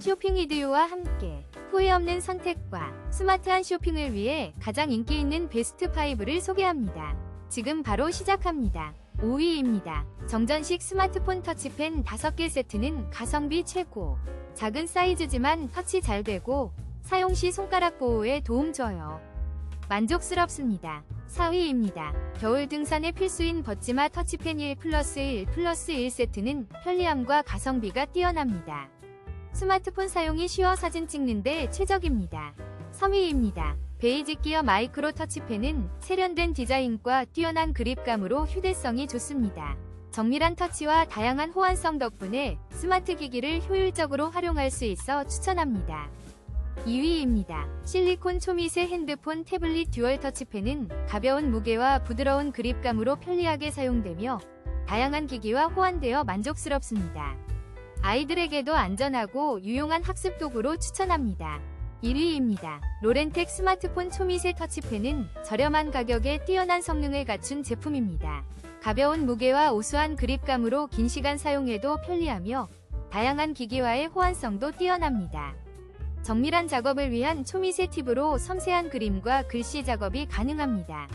쇼핑 이디오와 함께 후회 없는 선택과 스마트한 쇼핑을 위해 가장 인기 있는 베스트 5를 소개합니다. 지금 바로 시작합니다. 5위입니다. 정전식 스마트폰 터치펜 5개 세트는 가성비 최고. 작은 사이즈지만 터치 잘 되고 사용 시 손가락 보호에 도움 줘요. 만족스럽습니다. 4위입니다. 겨울 등산에 필수인 버찌마 터치펜 1 플러스 1 플러스 1 세트는 편리함과 가성비가 뛰어납니다. 스마트폰 사용이 쉬워 사진 찍는데 최적입니다. 3위입니다. 베이직 기어 마이크로 터치펜은 세련된 디자인과 뛰어난 그립감으로 휴대성이 좋습니다. 정밀한 터치와 다양한 호환성 덕분에 스마트 기기를 효율적으로 활용할 수 있어 추천합니다. 2위입니다. 실리콘 초미세 핸드폰 태블릿 듀얼 터치펜은 가벼운 무게와 부드러운 그립감으로 편리하게 사용되며 다양한 기기와 호환되어 만족스럽습니다. 아이들에게도 안전하고 유용한 학습 도구로 추천합니다. 1위입니다. 로렌텍 스마트폰 초미세 터치펜은 저렴한 가격에 뛰어난 성능을 갖춘 제품입니다. 가벼운 무게와 우수한 그립감으로 긴 시간 사용해도 편리하며 다양한 기기와의 호환성도 뛰어납니다. 정밀한 작업을 위한 초미세 팁으로 섬세한 그림과 글씨 작업이 가능합니다.